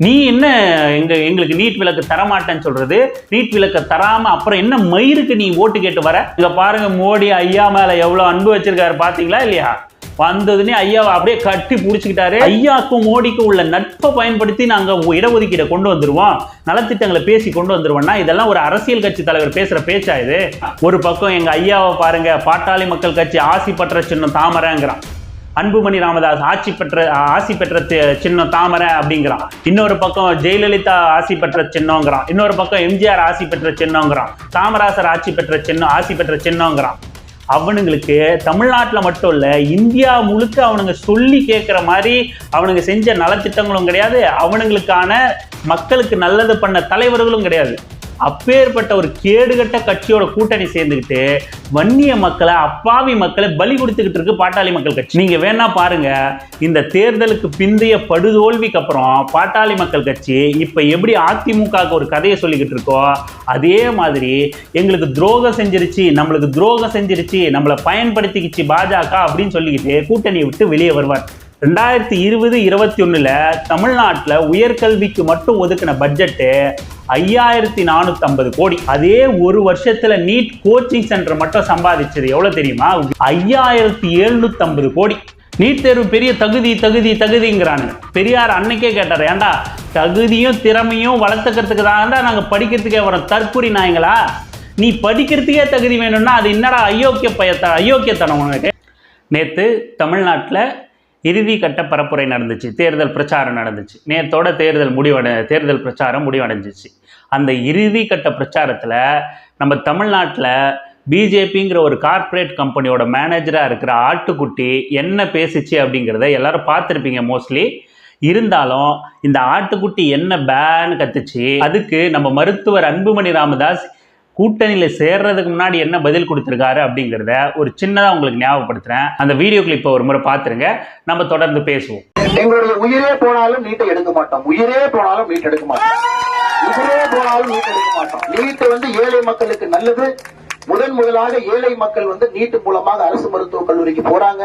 நீ என்ன எங்க எங்களுக்கு நீட் விளக்கு தரமாட்டேன்னு சொல்றது? நீட் விளக்க தராம அப்புறம் என்ன மயிருக்கு நீ ஓட்டு கேட்டு வர? இங்க பாருங்க மோடி ஐயா மேல எவ்வளவு அன்பு வச்சிருக்காரு பாத்தீங்களா இல்லையா? வந்ததுன்னே ஐயாவை அப்படியே கட்டி பிடிச்சிக்கிட்டாரு. ஐயாக்கும் மோடிக்கும் உள்ள நட்பை பயன்படுத்தி நாங்கள் இடஒதுக்கீடை கொண்டு வந்துருவோம். நலத்திட்டங்களை பேசி கொண்டு வந்துருவோம்னா இதெல்லாம் ஒரு அரசியல் கட்சி தலைவர் பேசுகிற பேச்சா இது? ஒரு பக்கம் எங்கள் ஐயாவை பாருங்க பாட்டாளி மக்கள் கட்சி ஆசி பற்ற சின்னம் தாமரைங்கிறான். அன்புமணி ராமதாஸ் ஆட்சி பெற்ற ஆசி பெற்ற சின்னம் தாமரை அப்படிங்கிறான். இன்னொரு பக்கம் ஜெயலலிதா ஆசி பெற்ற சின்னங்கிறான் இன்னொரு பக்கம் எம்ஜிஆர் ஆசி பெற்ற சின்னங்கிறான் காமராசர் ஆட்சி பெற்ற சின்னம் ஆசி பெற்ற சின்னங்கிறான் அவனுங்களுக்கு தமிழ்நாட்டில் மட்டும் இல்லை இந்தியா முழுக்க அவனுங்க சொல்லி கேட்குற மாதிரி அவனுங்க செஞ்ச நலத்திட்டங்களும் கிடையாது. அவனுங்களுக்கான மக்களுக்கு நல்லது பண்ண தலைவர்களும் கிடையாது. அப்பேற்பட்ட ஒரு கேடுகட்ட கட்சியோட கூட்டணி சேர்ந்துக்கிட்டு வன்னிய மக்களை அப்பாவி மக்களை பலி கொடுத்துக்கிட்டு இருக்கு பாட்டாளி மக்கள் கட்சி. நீங்க வேணா பாருங்க இந்த தேர்தலுக்கு பிந்தைய படுதோல்விக்கு அப்புறம் பாட்டாளி மக்கள் கட்சி இப்ப எப்படி அதிமுகவுக்கு ஒரு கதையை சொல்லிக்கிட்டு இருக்கோ அதே மாதிரி எங்களுக்கு துரோகம் செஞ்சிருச்சு நம்மளுக்கு துரோகம் செஞ்சிருச்சு நம்மளை பயன்படுத்திக்கிச்சு பாஜக அப்படின்னு சொல்லிக்கிட்டு கூட்டணியை விட்டு வெளியே வருவார். ரெண்டாயிரத்தி இருபது இருபத்தி ஒன்றில் தமிழ்நாட்டில் உயர்கல்விக்கு மட்டும் ஒதுக்கின பட்ஜெட்டு ஐயாயிரத்தி நானூற்றம்பது கோடி. அதே ஒரு வருஷத்தில் நீட் கோச்சிங் சென்டர் மட்டும் சம்பாதிச்சது எவ்வளோ தெரியுமா? ஐயாயிரத்தி எழுநூற்றம்பது கோடி. நீட் தேர்வு பெரிய தகுதி தகுதி தகுதிங்கிறானுங்க. பெரியார் அன்னைக்கே கேட்டார் ஏன்டா தகுதியும் திறமையும் வளர்த்துக்கிறதுக்கு தான்டா நாங்கள் படிக்கிறதுக்கே வரோம். தற்கூரி நாயங்களா? நீ படிக்கிறதுக்கே தகுதி வேணும்னா அது என்னடா அயோக்கிய பயத்த அயோக்கியத்தனம் உனக்கு? நேற்று தமிழ்நாட்டில் இறுதி கட்ட பரப்புரை நடந்துச்சு தேர்தல் பிரச்சாரம் நடந்துச்சு. நேத்தோட தேர்தல் முடிவடை தேர்தல் பிரச்சாரம் முடிவடைஞ்சிச்சு. அந்த இறுதி கட்ட பிரச்சாரத்தில் நம்ம தமிழ்நாட்டில் பிஜேபிங்கிற ஒரு கார்ப்பரேட் கம்பெனியோட மேனேஜராக இருக்கிற ஆட்டுக்குட்டி என்ன பேசிச்சு அப்படிங்கிறத எல்லாரும் பார்த்துருப்பீங்க மோஸ்ட்லி இருந்தாலும் இந்த ஆட்டுக்குட்டி என்ன பேன்னு கத்துச்சு அதுக்கு நம்ம மருத்துவர் அன்புமணி ராமதாஸ் கூட்டணியில் சேர்றதுக்கு முன்னாடி என்ன பதில் கொடுத்துருக்காரு அப்படிங்கிறத ஒரு சின்னதாக உங்களுக்கு ஞாபகப்படுத்துகிறேன் அந்த வீடியோ கிளிப்பை ஒரு முறை பார்த்துருங்க. நம்ம தொடர்ந்து பேசுவோம். எங்களுடைய உயிரே போனாலும் நீட்டை எடுக்க மாட்டோம். உயிரே போனாலும் நீட் எடுக்க மாட்டோம். உயிரே போனாலும் நீட் எடுக்க மாட்டோம். நீட் வந்து ஏழை மக்களுக்கு நல்லது. முதன் முதலாக ஏழை மக்கள் வந்து நீட்டு மூலமாக அரசு மருத்துவக் கல்லூரிக்கு போறாங்க.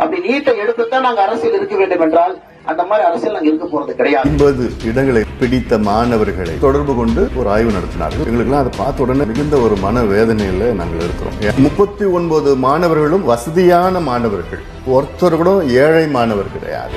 அப்படி நீட்டை எடுத்துத்தான் நாங்க அரசியல் இருக்க வேண்டும் என்றால் அந்த மாதிரி அரசியல் நாங்கள் இருக்க போறது கிடையாது. ஐம்பது இடங்களை பிடித்த மாணவர்களை தொடர்பு கொண்டு ஒரு ஆய்வு நடத்தினார்கள். எங்களுக்குலாம் அதை பார்த்த உடனே மிகுந்த ஒரு மன வேதனையில் நாங்கள் இருக்கிறோம். முப்பத்தி ஒன்பது மாணவர்களும் வசதியான மாணவர்கள். ஒருத்தர் கூட ஏழை மாணவர் கிடையாது.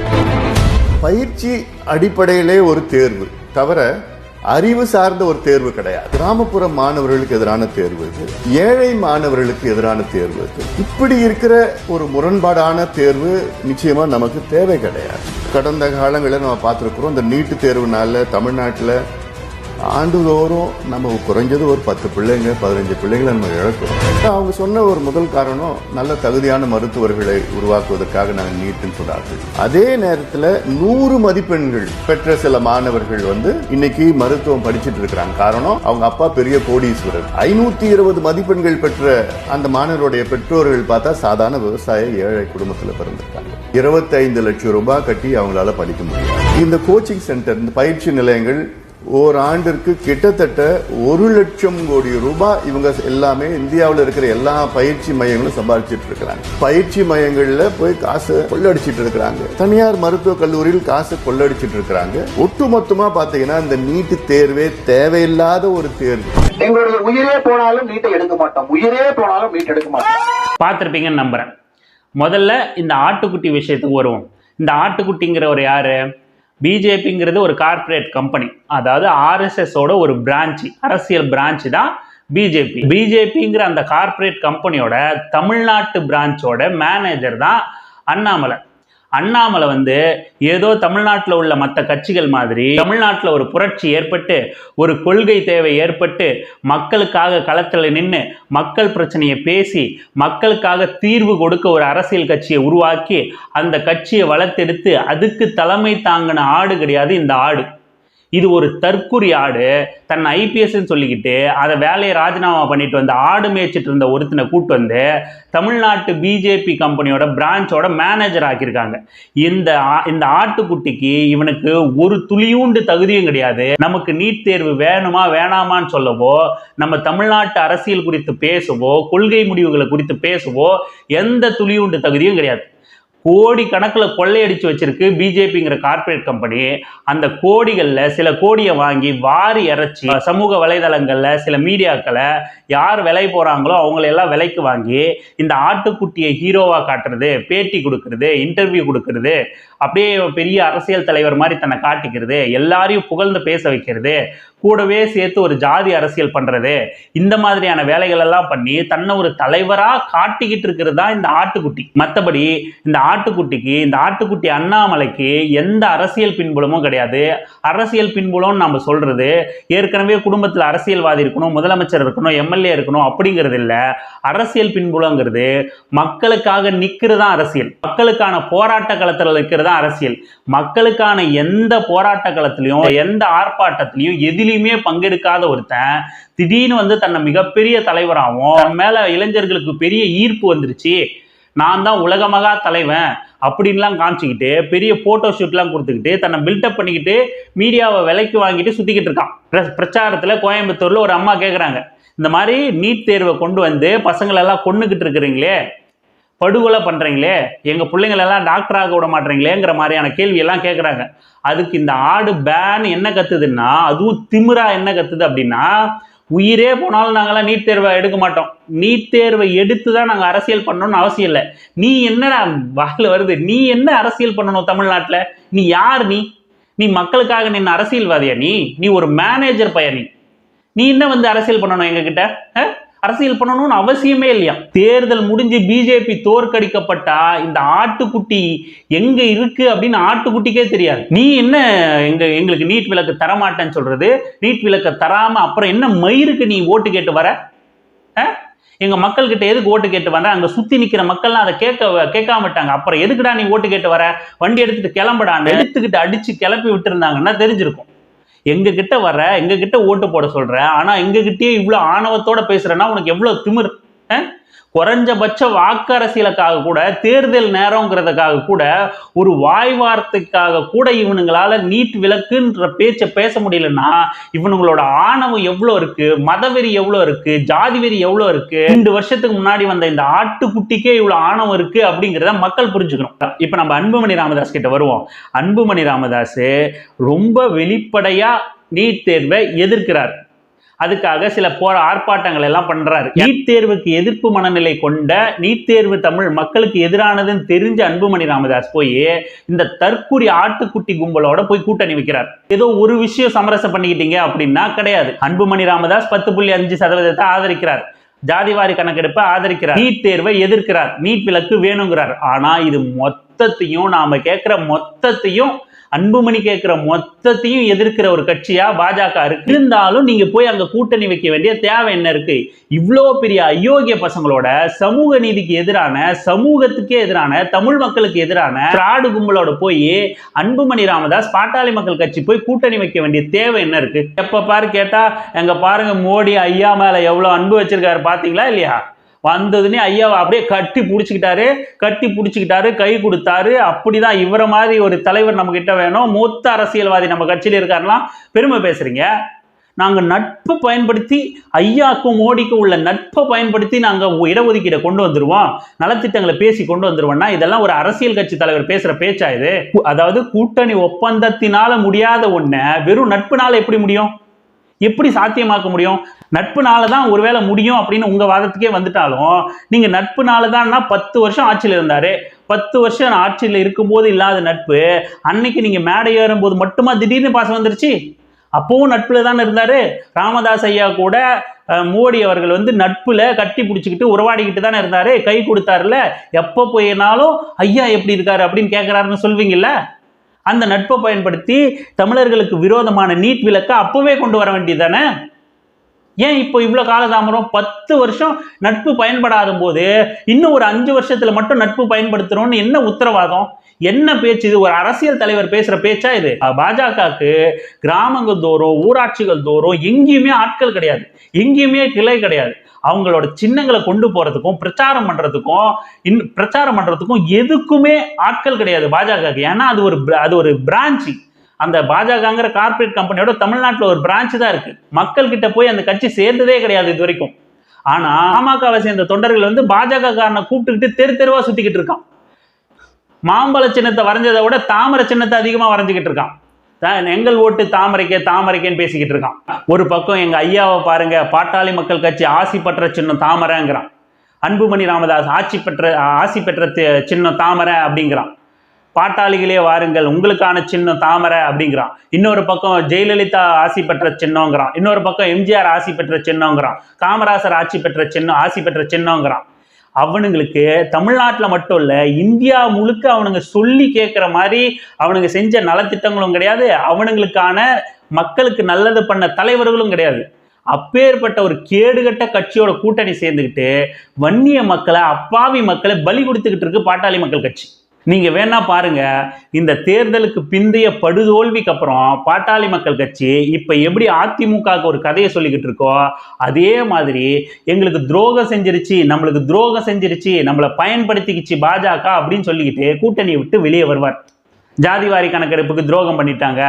பயிற்சி அடிப்படையிலே ஒரு தேர்வு. தவிர அறிவு சார்ந்த ஒரு தேர்வு கிடையாது. கிராமப்புற மாணவர்களுக்கு எதிரான தேர்வு இது. ஏழை மாணவர்களுக்கு எதிரான தேர்வு இது. இப்படி இருக்கிற ஒரு முரண்பாடான தேர்வு நிச்சயமா நமக்கு தேவை கிடையாது. கடந்த காலங்களில் நம்ம பார்த்துருக்குறோம் இந்த நீட்டு தேர்வுனால தமிழ்நாட்டில் ஆண்டுதோறும் நம்ம குறைஞ்சது ஒரு பத்து பிள்ளைங்க பதினஞ்சு பிள்ளைங்களை நம்ம இழக்கிறோம். அவங்க சொன்ன ஒரு முதல் காரணம் நல்ல தகுதியான மருத்துவர்களை உருவாக்குவதற்காக நாங்கள் நீட்டுன்னு சொன்னார்கள். அதே நேரத்தில் நூறு மதிப்பெண்கள் பெற்ற சில மாணவர்கள் வந்து இன்னைக்கு மருத்துவம் படிச்சிட்டு இருக்கிறாங்க. காரணம் அவங்க அப்பா பெரிய கோடீஸ்வரர். ஐநூத்தி இருபது மதிப்பெண்கள் பெற்ற அந்த மாணவருடைய பெற்றோர்கள் பார்த்தா சாதாரண விவசாய ஏழை குடும்பத்தில் பிறந்திருக்காங்க. இருபத்தைந்து லட்சம் ரூபாய் கட்டி அவங்களால படிக்க முடியும். இந்த கோச்சிங் சென்டர் இந்த பயிற்சி நிலையங்கள் ஓராண்டிற்கு கிட்டத்தட்ட ஒரு லட்சம் கோடி ரூபாய் இவங்க எல்லாமே இந்தியாவில் இருக்கிற எல்லா பயிற்சி மையங்களும் சம்பாதிச்சிட்டு இருக்கிறாங்க. பயிற்சி மையங்கள்ல போய் காசு கொள்ளடிச்சிட்டு இருக்கிறாங்க. தனியார் மருத்துவக் கல்லூரியில் காசு கொள்ளடிச்சிட்டு இருக்கிறாங்க. ஒட்டுமொத்தமா பாத்தீங்கன்னா இந்த நீட்டு தேர்வே தேவையில்லாத ஒரு தேர்வு. எங்களுடைய உயிரே போனாலும் நீட்டை எடுக்க மாட்டோம். உயிரே போனாலும் நீட் எடுக்க மாட்டோம். பார்த்துருப்பீங்கன்னு நம்புகிறேன் முதல்ல இந்த ஆட்டுக்குட்டி விஷயத்துக்கு வருவோம். இந்த ஆட்டுக்குட்டிங்கிறவர் யாரு? பிஜேபிங்கிறது ஒரு கார்ப்பரேட் கம்பெனி அதாவது ஆர்எஸ்எஸோட ஒரு பிரான்ச்சு அரசியல் பிரான்ச்சு தான் பிஜேபி. பிஜேபிங்கிற அந்த கார்ப்பரேட் கம்பெனியோட தமிழ்நாட்டு பிரான்ச்சோட மேனேஜர் தான் அண்ணாமலை. அண்ணாமலை வந்து ஏதோ தமிழ்நாட்டில் உள்ள மற்ற கட்சிகள் மாதிரி தமிழ்நாட்டில் ஒரு புரட்சி ஏற்பட்டு ஒரு கொள்கை தேவை ஏற்பட்டு மக்களுக்காக களத்தில் நின்று மக்கள் பிரச்சனையை பேசி மக்களுக்காக தீர்வு கொடுக்க ஒரு அரசியல் கட்சியை உருவாக்கி அந்த கட்சியை வளர்த்தெடுத்து அதுக்கு தலைமை தாங்கின ஆடு கிடையாது இந்த ஆடு. இது ஒரு தற்குறி ஆடு. தன் ஐபிஎஸ்ன்னு சொல்லிக்கிட்டு அதை வேலையை ராஜினாமா பண்ணிட்டு வந்து ஆடு மேய்ச்சிட்டு இருந்த ஒருத்தனை கூட்டு வந்து தமிழ்நாட்டு பிஜேபி கம்பெனியோட பிரான்ச்சோட மேனேஜர் ஆக்கியிருக்காங்க. இந்த ஆ- இந்த ஆட்டுக்குட்டிக்கு இவனுக்கு ஒரு துளியூண்டு தகுதியும் கிடையாது. நமக்கு நீட் தேர்வு வேணுமா வேணாமான்னு சொல்லவோ நம்ம தமிழ்நாட்டு அரசியல் குறித்து பேசவோ கொள்கை முடிவுகளை குறித்து பேசவோ எந்த துளியூண்டு தகுதியும் கிடையாது. கோடி கணக்கில் கொள்ளையடிச்சு வச்சிருக்கு பிஜேபிங்கிற கார்ப்பரேட் கம்பெனி அந்த கோடிகளில் சில கோடியை வாங்கி வாரி இறைச்சி சமூக வலைதளங்களில் சில மீடியாக்களை யார் விலை போகிறாங்களோ அவங்களையெல்லாம் விலைக்கு வாங்கி இந்த ஆட்டுக்குட்டியை ஹீரோவாக காட்டுறது பேட்டி கொடுக்கறது இன்டர்வியூ கொடுக்கறது அப்படியே பெரிய அரசியல் தலைவர் மாதிரி தன்னை காட்டிக்கிறது எல்லாரையும் புகழ்ந்து பேச வைக்கிறது கூடவே சேர்த்து ஒரு ஜாதி அரசியல் பண்ணுறது இந்த மாதிரியான வேலைகள் எல்லாம் பண்ணி தன்னை ஒரு தலைவராக காட்டிக்கிட்டு இருக்கிறது தான் இந்த ஆட்டுக்குட்டி. மற்றபடி இந்த ஆட்டுக்குட்டிக்கு இந்த ஆட்டுக்குட்டி அண்ணாமலைக்கு எந்த அரசியல் பின்புலமும் கிடையாது. அரசியல் பின்புலம்னு நம்ம சொல்கிறது ஏற்கனவே குடும்பத்தில் அரசியல்வாதி இருக்கணும் முதலமைச்சர் இருக்கணும் எம்எல்ஏ இருக்கணும் அப்படிங்கிறது இல்லை. அரசியல் பின்புலங்கிறது மக்களுக்காக நிற்கிறது தான் அரசியல். மக்களுக்கான போராட்ட களத்தில் இருக்கிறதா தான் அரசியல். மக்களுக்கான எந்த போராட்ட களத்திலையும் எந்த ஆர்ப்பாட்டத்திலையும் எதிலையுமே பங்கெடுக்காத ஒருத்தன் திடீர்னு வந்து தன்னை மிகப்பெரிய தலைவராகவும் தன் மேல இளைஞர்களுக்கு பெரிய ஈர்ப்பு வந்துருச்சு. நான் தான் உலகமகா தலைவன் அப்படின்லாம் காமிச்சிக்கிட்டு பெரிய போட்டோ ஷூட்லாம் கொடுத்துக்கிட்டு தன்னை பில்டப் பண்ணிக்கிட்டு மீடியாவை விலைக்கு வாங்கிட்டு சுற்றிக்கிட்டு இருக்கான். பிர- பிரச்சாரத்தில் கோயம்புத்தூரில் ஒரு அம்மா கேட்குறாங்க இந்த மாதிரி நீட் தேர்வை கொண்டு வந்து பசங்களெல்லாம் கொண்டுகிட்டு இருக்கிறீங்களே படுகொலை பண்ணுறீங்களே எங்கள் பிள்ளைங்களெல்லாம் டாக்டர் ஆக விட மாட்டீங்களேங்கிற மாதிரியான கேள்வியெல்லாம் கேட்குறாங்க அதுக்கு இந்த ஆடு பேன் என்ன கத்துதுன்னா அதுவும் திமிரா என்ன கத்துது அப்படின்னா உயிரே போனாலும் நாங்களாம் நீட் தேர்வை எடுக்க மாட்டோம். நீட் தேர்வை எடுத்து தான் நாங்கள் அரசியல் பண்ணணும்னு அவசியம் இல்லை. நீ என்னடா வாயில் வருது? நீ என்ன அரசியல் பண்ணணும் தமிழ்நாட்டில்? நீ யார் நீ? நீ மக்களுக்காக நின்ன அரசியல்வாதியா நீ? நீ ஒரு மேனேஜர் பையன் நீ. நீ என்ன வந்து அரசியல் பண்ணணும் எங்ககிட்ட? அரசியல் பண்ணணும்னு அவசியமே இல்லையா? தேர்தல் முடிஞ்சு பிஜேபி தோற்கடிக்கப்பட்டா இந்த ஆட்டுக்குட்டி எங்க இருக்கு அப்படின்னு ஆட்டுக்குட்டிக்கே தெரியாது. நீ என்ன எங்க எங்களுக்கு நீட் விளக்கு தரமாட்டேன்னு சொல்றது? நீட் விளக்க தராம அப்புறம் என்ன மயிருக்கு நீ ஓட்டு கேட்டு வர? எங்க மக்கள் கிட்ட எதுக்கு ஓட்டு கேட்டு வர? அங்க சுத்தி நிக்கிற மக்கள்லாம் அதை கேட்க கேட்காம விட்டாங்க. அப்புறம் எதுக்குடா நீ ஓட்டு கேட்டு வர? வண்டி எடுத்துட்டு கிளம்படான்னு எடுத்துக்கிட்டு அடிச்சு கிளப்பி விட்டுருந்தாங்கன்னா தெரிஞ்சிருக்கும். எங்க கிட்ட வர எங்க கிட்ட ஓட்டு போட சொல்ற ஆனா எங்ககிட்டயே இவ்வளோ இவ்வளவு ஆணவத்தோட பேசுறேன்னா உனக்கு எவ்வளவு திமிர் குறைஞ்சபட்ச வாக்கரசியலுக்காக கூட தேர்தல் நேரங்கிறதுக்காக கூட ஒரு வாய் வார்த்தைக்காக கூட இவனுங்களால நீட் விளக்குன்ற பேச்சை பேச முடியலன்னா இவனுங்களோட ஆணவம் எவ்வளோ இருக்கு மதவெறி எவ்வளோ இருக்கு ஜாதி வெறி எவ்வளோ இருக்கு ரெண்டு வருஷத்துக்கு முன்னாடி வந்த இந்த ஆட்டுக்குட்டிக்கே இவ்வளோ ஆணவம் இருக்கு அப்படிங்கிறத மக்கள் புரிஞ்சுக்கணும். இப்போ நம்ம அன்புமணி ராமதாஸ் கிட்ட வருவோம். அன்புமணி ராமதாஸ் ரொம்ப வெளிப்படையா நீட் தேர்வை எதிர்க்கிறார். அதுக்காக சில போற ஆர்ப்பாட்டங்கள் எல்லாம் பண்றாரு. நீட் தேர்வுக்கு எதிர்ப்பு மனநிலை கொண்ட நீட் தேர்வு தமிழ் மக்களுக்கு எதிரானதுன்னு தெரிஞ்ச அன்புமணி ராமதாஸ் போய் இந்த தற்குறி ஆட்டுக்குட்டி கும்பலோட போய் கூட்டணி வைக்கிறார். ஏதோ ஒரு விஷயம் சமரசம் பண்ணிக்கிட்டீங்க அப்படின்னா கிடையாது. அன்புமணி ராமதாஸ் பத்து புள்ளி அஞ்சு சதவீதத்தை ஆதரிக்கிறார். ஜாதிவாரி கணக்கெடுப்பை ஆதரிக்கிறார். நீட் தேர்வை எதிர்க்கிறார். நீட் விலக்கு வேணுங்கிறார். ஆனா இது மொத்தத்தையும் நாம கேட்கிற மொத்தத்தையும் அன்புமணி கேட்கிற மொத்தத்தையும் எதிர்க்கிற ஒரு கட்சியா பாஜக இருக்கு. இருந்தாலும் நீங்க போய் அங்க கூட்டணி வைக்க வேண்டிய தேவை என்ன இருக்கு? இவ்வளோ பெரிய அயோக்கிய பசங்களோட சமூக நீதிக்கு எதிரான சமூகத்துக்கே எதிரான தமிழ் மக்களுக்கு எதிரான திராடு கும்பலோட போய் அன்புமணி ராமதாஸ் பாட்டாளி மக்கள் கட்சி போய் கூட்டணி வைக்க வேண்டிய தேவை என்ன இருக்கு? எப்ப பாரு கேட்டா எங்க பாருங்க மோடி ஐயா மேல எவ்வளவு அன்பு வச்சிருக்காரு பாத்தீங்களா இல்லையா? வந்ததுன்னே ஐயா அப்படியே கட்டி பிடிச்சிக்கிட்டாரு கட்டி பிடிச்சிக்கிட்டாரு கை கொடுத்தாரு. அப்படிதான் இவரை மாதிரி ஒரு தலைவர் நம்ம கிட்ட வேணும். மூத்த அரசியல்வாதி நம்ம கட்சியில் இருக்காருலாம் பெருமை பேசுறீங்க. நாங்கள் நட்பை பயன்படுத்தி ஐயாக்கும் மோடிக்கும் உள்ள நட்பை பயன்படுத்தி நாங்கள் இடஒதுக்கீடை கொண்டு வந்துடுவோம் நலத்திட்டங்களை பேசி கொண்டு வந்துடுவோம்னா இதெல்லாம் ஒரு அரசியல் கட்சி தலைவர் பேசுகிற பேச்சா இது? அதாவது கூட்டணி ஒப்பந்தத்தினால முடியாத ஒன்றை வெறும் நட்புனால எப்படி முடியும்? எப்படி சாத்தியமாக்க முடியும்? நட்புனால தான் ஒருவேளை முடியும் அப்படின்னு உங்க வாதத்துக்கே வந்துட்டாலும் நீங்க நட்புனால தான்னா பத்து வருஷம் ஆட்சியில் இருந்தாரு. பத்து வருஷம் ஆட்சியில் இருக்கும்போது இல்லாத நட்பு அன்னைக்கு நீங்க மேடை ஏறும்போது மட்டுமா திடீர்னு பாசம் வந்துருச்சு? அப்பவும் நட்புல தானே இருந்தாரு. ராமதாஸ் ஐயா கூட மோடி அவர்கள் வந்து நட்புல கட்டி பிடிச்சிக்கிட்டு உறவாடிக்கிட்டு தானே இருந்தாரு. கை கொடுத்தாருல எப்போ போயினாலும் ஐயா எப்படி இருக்காரு? அப்படின்னு கேட்குறாருன்னு சொல்வீங்கல்ல? அந்த நட்பை பயன்படுத்தி தமிழர்களுக்கு விரோதமான நீட் விலக்கை அப்பவே கொண்டு வர வேண்டியதானே ஏன் இப்போ இவ்வளோ காலதாமரம் பத்து வருஷம் நட்பு பயன்படாத போது இன்னும் ஒரு அஞ்சு வருஷத்தில் மட்டும் நட்பு பயன்படுத்துகிறோன்னு என்ன உத்தரவாதம்? என்ன பேச்சு இது? ஒரு அரசியல் தலைவர் பேசுற பேச்சா இது? பாஜகவுக்கு கிராமங்கள் தோறும் ஊராட்சிகள் தோறும் எங்கேயுமே ஆட்கள் கிடையாது. எங்கேயுமே கிளை கிடையாது. அவங்களோட சின்னங்களை கொண்டு போறதுக்கும் பிரச்சாரம் பண்றதுக்கும் இன் பிரச்சாரம் பண்றதுக்கும் எதுக்குமே ஆட்கள் கிடையாது பாஜகவுக்கு. ஏன்னா அது ஒரு அது ஒரு பிரான்ச்சு. அந்த பாஜகங்கிற கார்ப்பரேட் கம்பெனியோட தமிழ்நாட்டில் ஒரு பிரான்ச் தான் இருக்கு. மக்கள் கிட்ட போய் அந்த கட்சி சேர்ந்ததே கிடையாது இது வரைக்கும் ஆனா பாமகவை சேர்ந்த தொண்டர்கள் வந்து பாஜக காரனை கூப்பிட்டுக்கிட்டு தெரு தெருவா சுத்திக்கிட்டு இருக்கான். மாம்பழ சின்னத்தை வரைஞ்சதை விட தாமரை சின்னத்தை அதிகமாக வரைஞ்சிக்கிட்டு இருக்கான். எங்கள் ஓட்டு தாமரைக்கே தாமரைக்கேன்னு பேசிக்கிட்டு இருக்கான். ஒரு பக்கம் எங்கள் ஐயாவை பாருங்க பாட்டாளி மக்கள் கட்சி ஆசி பற்ற சின்னம் தாமரைங்கிறான். அன்புமணி ராமதாஸ் ஆட்சி பெற்ற ஆசி பெற்ற சின்னம் தாமரை அப்படிங்கிறான். பாட்டாளிகளே வாருங்கள் உங்களுக்கான சின்னம் தாமரை அப்படிங்கிறான். இன்னொரு பக்கம் ஜெயலலிதா ஆசி பெற்ற சின்னங்கிறான் இன்னொரு பக்கம் எம்ஜிஆர் ஆசி பெற்ற சின்னங்கிறான் காமராசர் ஆட்சி பெற்ற சின்னம் ஆசி பெற்ற சின்னங்கிறான் அவனுங்களுக்கு தமிழ்நாட்டில் மட்டும் இல்லை இந்தியா முழுக்க அவனுங்க சொல்லி கேட்குற மாதிரி அவனுங்க செஞ்ச நலத்திட்டங்களும் கிடையாது. அவனுங்களுக்கான மக்களுக்கு நல்லது பண்ண தலைவர்களும் கிடையாது. அப்பேற்பட்ட ஒரு கேடுகட்ட கட்சியோட கூட்டணி சேர்ந்துக்கிட்டு வன்னிய மக்களை அப்பாவி மக்களை பலி கொடுத்துக்கிட்டு இருக்கு பாட்டாளி மக்கள் கட்சி. நீங்கள் வேணா பாருங்க இந்த தேர்தலுக்கு பிந்தைய படுதோல்விக்கு அப்புறம் பாட்டாளி மக்கள் கட்சி இப்போ எப்படி அதிமுகவுக்கு ஒரு கதையை சொல்லிக்கிட்டு இருக்கோ அதே மாதிரி எங்களுக்கு துரோகம் செஞ்சிருச்சு நம்மளுக்கு துரோகம் செஞ்சிருச்சு நம்மளை பயன்படுத்திக்கிச்சு பாஜக அப்படின்னு சொல்லிக்கிட்டு கூட்டணியை விட்டு வெளியே வருவார். ஜாதிவாரி கணக்கெடுப்புக்கு துரோகம் பண்ணிட்டாங்க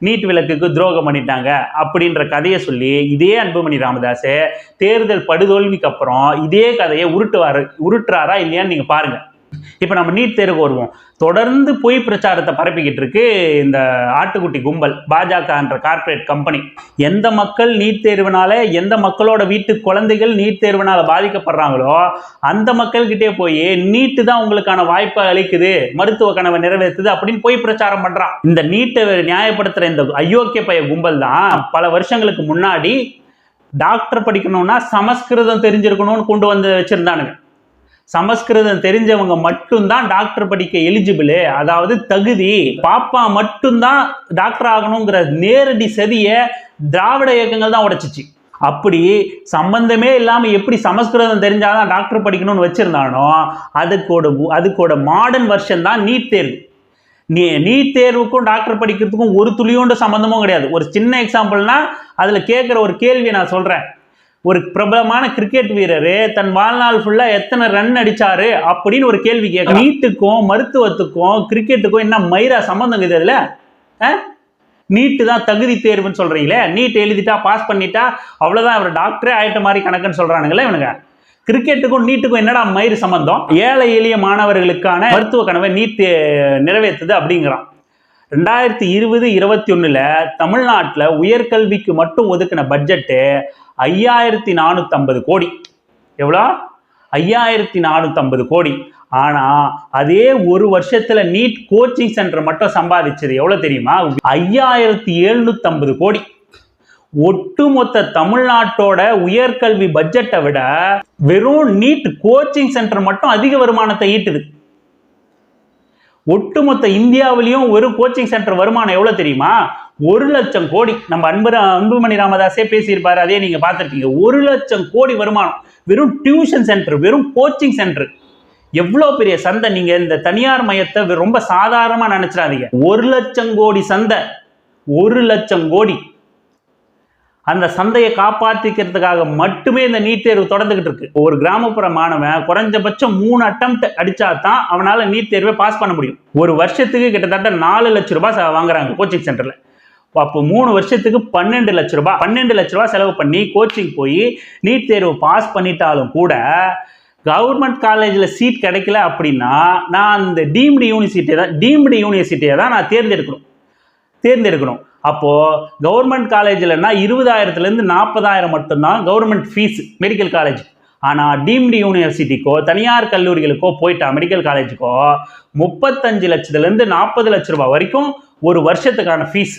நீட் விளக்குக்கு துரோகம் பண்ணிட்டாங்க அப்படின்ற கதையை சொல்லி இதே அன்புமணி ராமதாஸ் தேர்தல் படுதோல்விக்கு அப்புறம் இதே கதையை உருட்டுவாரு உருட்டுறாரா இல்லையான்னு நீங்கள் பாருங்கள் இப்போ நம்ம நீட் தேர்வு வருவோம். தொடர்ந்து பொய் பிரச்சாரத்தை பரப்பிக்கிட்டு இருக்கு இந்த ஆட்டுக்குட்டி கும்பல் பாஜகன்ற கார்ப்பரேட் கம்பெனி எந்த மக்கள் நீட் தேர்வுனால எந்த மக்களோட வீட்டு குழந்தைகள் நீட் தேர்வுனால பாதிக்கப்படுறாங்களோ அந்த மக்கள்கிட்டே போய் நீட்டு தான் உங்களுக்கான வாய்ப்பை அளிக்குது மருத்துவ கனவை நிறைவேற்றுது அப்படின்னு பொய் பிரச்சாரம் பண்றான். இந்த நீட்டை நியாயப்படுத்துற இந்த அயோக்கிய பைய கும்பல் தான் பல வருஷங்களுக்கு முன்னாடி டாக்டர் படிக்கணும்னா சமஸ்கிருதம் தெரிஞ்சிருக்கணும்னு கொண்டு வந்து வச்சிருந்தானுங்க. சமஸ்கிருதம் தெரிஞ்சவங்க மட்டும்தான் டாக்டர் படிக்க எலிஜிபிள் அதாவது தகுதி. பாப்பா மட்டும்தான் டாக்டர் ஆகணுங்கிற நேரடி சதியை திராவிட இயக்கங்கள் தான் உடைச்சிச்சு. அப்படி சம்பந்தமே இல்லாமல் எப்படி சமஸ்கிருதம் தெரிஞ்சாதான் டாக்டர் படிக்கணும்னு வச்சுருந்தானோ அதுக்கோட அதுக்கோட மாடர்ன் வெர்ஷன் தான் நீட் தேர்வு. நீ நீட் தேர்வுக்கும் டாக்டர் படிக்கிறதுக்கும் ஒரு துளியோண்டு சம்மந்தமும் கிடையாது. ஒரு சின்ன எக்ஸாம்பிள்னா அதில் கேட்குற ஒரு கேள்வியை நான் சொல்கிறேன் ஒரு பிரபலமான கிரிக்கெட் வீரர் தன் வாழ்நாள் ஃபுல்லா எத்தனை ரன் அடிச்சாரு அப்படின்னு ஒரு கேள்வி கேட்க நீட்டுக்கும் மருத்துவத்துக்கும் கிரிக்கெட்டுக்கும் என்ன மயிரா சம்பந்தம் இது அதுல? நீட்டு தான் தகுதி தேர்வுன்னு சொல்றீங்களே? நீட் எழுதிட்டா பாஸ் பண்ணிட்டா அவ்வளவுதான் அவர் டாக்டரே ஆயிட்ட மாதிரி கணக்குன்னு சொல்றானுங்களே இவனுங்க. கிரிக்கெட்டுக்கும் நீட்டுக்கும் என்னடா மயிறு சம்பந்தம்? ஏழை எளிய மாணவர்களுக்கான மருத்துவ கனவை நீட் நிறைவேற்றுது அப்படிங்கிறான். ரெண்டாயிரத்தி இருபது இருபத்தி ஒண்ணுல தமிழ்நாட்டில் உயர்கல்விக்கு மட்டும் ஒதுக்கின பட்ஜெட்டு ஐயாயிரத்தி நானூற்றம்பது கோடி. எவ்வளோ? ஐயாயிரத்தி நானூற்றம்பது கோடி. ஆனா அதே ஒரு வருஷத்துல நீட் கோச்சிங் சென்டர் மட்டும் சம்பாதிச்சது எவ்வளவு தெரியுமா? ஐயாயிரத்தி எழுநூத்தம்பது கோடி. ஒட்டுமொத்த தமிழ்நாட்டோட உயர்கல்வி பட்ஜெட்டை விட வெறும் நீட் கோச்சிங் சென்டர் மட்டும் அதிக வருமானத்தை ஈட்டுது. ஒட்டுமொத்த இந்தியாவிலையும் ஒரு கோச்சிங் சென்டர் வருமானம் எவ்வளோ தெரியுமா? ஒரு லட்சம் கோடி. நம்ம அன்பு அன்புமணி ராமதாஸே பேசியிருப்பாரு அதே நீங்க பார்த்துருக்கீங்க ஒரு லட்சம் கோடி வருமானம். வெறும் டியூஷன் சென்டர் வெறும் கோச்சிங் சென்டர் எவ்வளோ பெரிய சந்தை? நீங்க இந்த தனியார் மையத்தை ரொம்ப சாதாரணமாக நினைச்சிடாதீங்க. ஒரு லட்சம் கோடி சந்தை. ஒரு லட்சம் கோடி. அந்த சந்தையை காப்பாற்றிக்கிறதுக்காக மட்டுமே இந்த நீட் தேர்வு தொடர்ந்துகிட்டு இருக்கு. ஒரு கிராமப்புற மாணவன் குறைஞ்சபட்சம் மூணு அட்டம்ப்ட் அடிச்சா தான் அவனால நீட் தேர்வை பாஸ் பண்ண முடியும். ஒரு வருஷத்துக்கு கிட்டத்தட்ட நாலு லட்ச ரூபாய் வாங்குறாங்க கோச்சிங் சென்டர்ல அப்போ மூணு வருஷத்துக்கு பன்னெண்டு லட்ச ரூபாய் பன்னெண்டு லட்ச ரூபாய் செலவு பண்ணி கோச்சிங் போய் நீட் தேர்வு பாஸ் பண்ணிட்டாலும் கூட கவர்மெண்ட் காலேஜில் சீட் கிடைக்கல அப்படின்னா நான் அந்த டீம்டு யூனிவர்சிட்டியை தான் டீம்டு யூனிவர்சிட்டியை தான் நான் தேர்ந்தெடுக்கணும். தேர்ந்தெடுக்கணும். அப்போது கவர்மெண்ட் காலேஜில்னா இருபதாயிரத்துலேருந்து நாற்பதாயிரம் மட்டும்தான் கவர்மெண்ட் ஃபீஸ் மெடிக்கல் காலேஜ் ஆனால் டீம்டு யூனிவர்சிட்டிக்கோ தனியார் கல்லூரிகளுக்கோ போயிட்டா மெடிக்கல் காலேஜுக்கோ முப்பத்தஞ்சு லட்சத்துலேருந்து நாற்பது லட்ச ரூபா வரைக்கும் ஒரு வருஷத்துக்கான ஃபீஸ்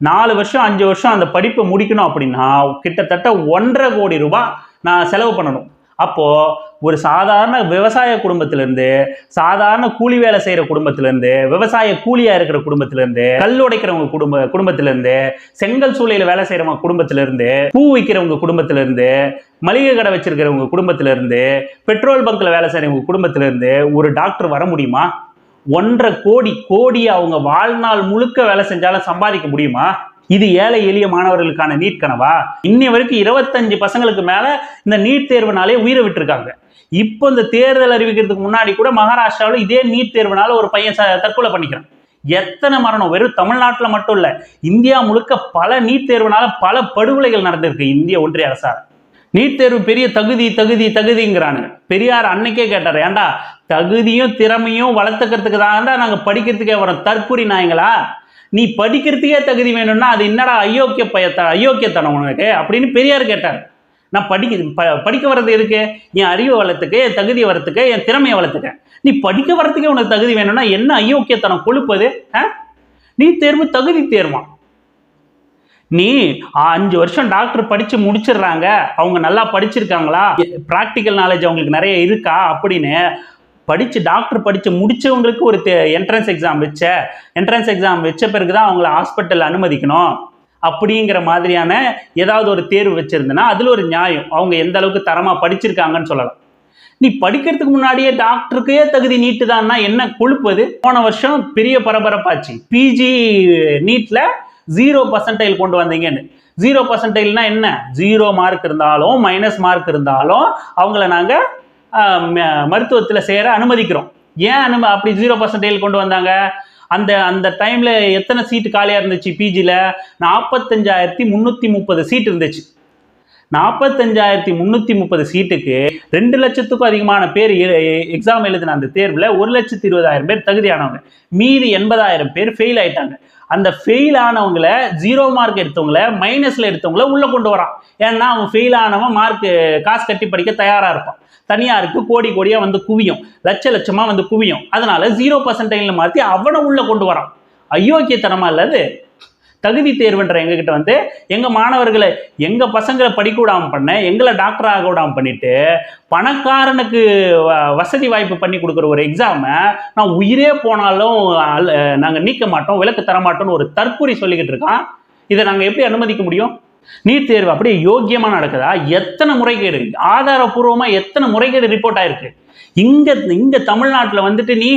நாலு வருஷம் அஞ்சு வருஷம் அந்த படிப்பை முடிக்கணும் அப்படின்னா கிட்டத்தட்ட ஒன்றரை கோடி ரூபாய் நான் செலவு பண்ணணும். அப்போ ஒரு சாதாரண விவசாய குடும்பத்திலேருந்து சாதாரண கூலி வேலை செய்யற குடும்பத்திலேருந்து விவசாய கூலியா இருக்கிற குடும்பத்திலேருந்து கல் உடைக்கிறவங்க குடும்ப குடும்பத்திலேருந்து செங்கல் சூளையில வேலை செய்யறவங்க குடும்பத்திலேருந்து பூ விற்கிறவங்க குடும்பத்திலேருந்து மளிகை கடை வச்சிருக்கிறவங்க குடும்பத்திலேருந்து பெட்ரோல் பங்க்ல வேலை செய்யறவங்க குடும்பத்திலேருந்து ஒரு டாக்டர் வர முடியுமா? ஒன்றரை கோடி கோடி அவங்க வாழ்நாள் முழுக்க வேலை செஞ்சாலும் சம்பாதிக்க முடியுமா? இது ஏழை எளிய மாணவர்களுக்கான நீட் கனவா? இன்னி வரைக்கும் இருபத்தஞ்சு பசங்களுக்கு மேல இந்த நீட் தேர்வுனாலே உயிரை விட்டுருக்காங்க. இப்போ இந்த தேர்தல் அறிவிக்கிறதுக்கு முன்னாடி கூட மகாராஷ்டிராவில் இதே நீட் தேர்வுனால ஒரு பையன் தற்கொலை பண்ணிக்கிறான். எத்தனை மரணம்? வெறும் தமிழ்நாட்டில் மட்டும் இல்ல இந்தியா முழுக்க பல நீட் தேர்வுனால பல படுகொலைகள் நடந்திருக்கு இந்திய ஒன்றிய அரசார் நீட் தேர்வு பெரிய தகுதி தகுதி தகுதிங்கிறானுங்க. பெரியார் அன்னைக்கே கேட்டார் ஏன்டா தகுதியும் திறமையும் வளர்த்துக்கிறதுக்கு தான் நாங்கள் படிக்கிறதுக்கே வரோம் தற்குறி நாயங்களா? நீ படிக்கிறதுக்கே தகுதி வேணும்னா அது என்னடா அயோக்கிய பயத்த அயோக்கியத்தனம் உனக்கு? அப்படின்னு பெரியார் கேட்டார். நான் படிக்க ப படிக்க வர்றது எதுக்கு? என் அறிவை வளர்த்துக்கு என் தகுதி வளர்த்துக்க என் திறமையை வளர்த்துக்க. நீ படிக்க வர்றதுக்கே உனக்கு தகுதி வேணும்னா என்ன அயோக்கியத்தனம் கொழுப்பது? நீ தேர்வு தகுதி தேர்வான் நீ அஞ்சு வருஷம் டாக்டர் படிச்சு முடிச்சிடுறாங்க. அவங்க நல்லா படிச்சிருக்காங்களா? ப்ராக்டிக்கல் நாலேஜ் அவங்களுக்கு நிறைய இருக்கா? அப்படின்னு படித்து டாக்டர் படித்து முடித்தவங்களுக்கு ஒரு என்ட்ரன்ஸ் எக்ஸாம் வச்ச என்ட்ரன்ஸ் எக்ஸாம் வச்ச பிறகு தான் அவங்கள ஹாஸ்பிட்டல் அனுமதிக்கணும். அப்படிங்கிற மாதிரியான ஏதாவது ஒரு தேர்வு வச்சுருந்தேன்னா அதில் ஒரு நியாயம். அவங்க எந்த அளவுக்கு தரமாக படிச்சிருக்காங்கன்னு சொல்லலாம். நீ படிக்கிறதுக்கு முன்னாடியே டாக்டருக்கே தகுதி நீட்டு தான்னா என்ன கொழுப்பது போன வருஷம் பெரிய பரபரப்பாச்சு. பிஜி நீட்டில் ஜீரோ பர்சன்டைல் கொண்டு வந்தீங்கன்னு. ஜீரோ பர்சன்டைல்னா என்ன? ஜீரோ மார்க் இருந்தாலும் மைனஸ் மார்க் இருந்தாலும் அவங்கள நாங்கள் மருத்துவத்தில் சேர அனுமதிக்கிறோம். ஏன் அனும அப்படி ஜீரோ பர்சன்டேஜ் கொண்டு வந்தாங்க? அந்த அந்த டைமில் எத்தனை சீட்டு காலியாக இருந்துச்சு பிஜியில் நாற்பத்தஞ்சாயிரத்தி முந்நூற்றி முப்பது சீட் இருந்துச்சு. நாற்பத்தஞ்சாயிரத்தி முந்நூற்றி முப்பது சீட்டுக்கு ரெண்டு லட்சத்துக்கும் அதிகமான பேர் எக்ஸாம் எழுதின அந்த தேர்வில் ஒரு லட்சத்தி இருபதாயிரம் பேர் தகுதியானவங்க. மீதி எண்பதாயிரம் பேர் ஃபெயில் ஆயிட்டாங்க. அந்த ஃபெயில் ஆனவங்கள ஜீரோ மார்க் எடுத்தவங்கள மைனஸில் எடுத்தவங்கள உள்ளே கொண்டு வரான். ஏன்னா அவன் ஃபெயில் ஆனவன் மார்க்கு காசு கட்டி படிக்க தயாராக இருப்பான். தனியாருக்கு கோடி கோடியாக வந்து குவியும். லட்ச லட்சமாக வந்து குவியும். அதனால ஜீரோ பர்சன்டைனில் மாற்றி அவனை உள்ளே கொண்டு வரான். அயோக்கியத்தனமாக இல்லாது தகுதி தேர்வுன்ற எங்ககிட்ட வந்து எங்கள் மாணவர்களை எங்கள் பசங்களை படிக்க விடாமல் பண்ண எங்களை டாக்டர் ஆக விடாமல் பண்ணிட்டு பணக்காரனுக்கு வ- வசதி வாய்ப்பு பண்ணி கொடுக்குற ஒரு எக்ஸாமை நான் உயிரே போனாலும் நாங்கள் நீக்க மாட்டோம் விலக்கு தர மாட்டோம்னு ஒரு தற்கூறி சொல்லிக்கிட்டு இருக்கான். இதை நாங்கள் எப்படி அனுமதிக்க முடியும்? நீட் தேர்வு அப்படியே யோக்கியமாக நடக்குதா? எத்தனை முறைகேடு ஆதாரபூர்வமாக எத்தனை முறைகேடு ரிப்போர்ட் ஆயிருக்கு? இங்கே இங்கே தமிழ்நாட்டில் வந்துட்டு நீ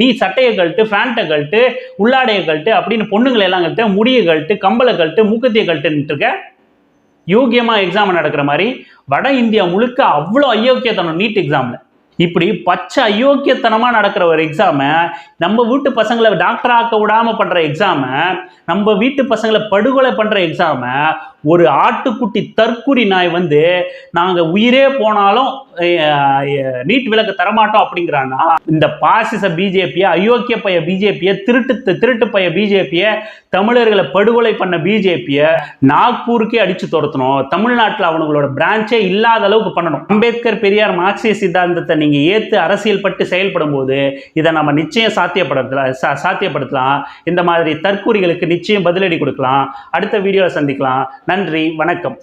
நீ சட்டையை கழட்டு ஃபேண்ட்டை கழட்டு உள்ளாடையை கழட்டு அப்படின்னு பொண்ணுங்களை எல்லாம் கழட்டு முடியை கழட்டு கம்பளை கழட்டு மூக்கத்தியை கழட்டுன்ட்டு இருக்க? யோக்கியமாக எக்ஸாம் நடக்கிற மாதிரி வட இந்தியா முழுக்க அவ்வளோ அயோக்கியத்தனம் நீட் எக்ஸாமில் இப்படி பச்சை அயோக்கியத்தனமாக நடக்கிற ஒரு எக்ஸாமை நம்ம வீட்டு பசங்களை டாக்டர் ஆக்க விடாம பண்ணுற எக்ஸாமை நம்ம வீட்டு பசங்களை படுகொலை பண்ணுற எக்ஸாமை ஒரு ஆட்டுக்குட்டி தற்குறி நாய் வந்து நாங்கள் உயிரே போனாலும் நீட் விலக்கு தரமாட்டோம் அப்படிங்கிறான்னா இந்த பாசிச பிஜேபியை அயோக்கிய பைய பிஜேபியை திருட்டு திருட்டு பைய பிஜேபியை தமிழர்களை படுகொலை பண்ண பிஜேபியை நாக்பூருக்கே அடித்து துரத்தணும். தமிழ்நாட்டில் அவனுங்களோட பிரான்ச்சே இல்லாத அளவுக்கு பண்ணணும். அம்பேத்கர் பெரியார் மார்க்சிய சித்தாந்தத்தை நீங்கள் ஏற்று அரசியல் பட்டு செயல்படும் போது இதை நம்ம நிச்சயம் சாத்தியப்படுத்தலாம் சா- சாத்தியப்படுத்தலாம். இந்த மாதிரி தற்கூறிகளுக்கு நிச்சயம் பதிலடி கொடுக்கலாம். அடுத்த வீடியோவில் சந்திக்கலாம். நன்றி வணக்கம்.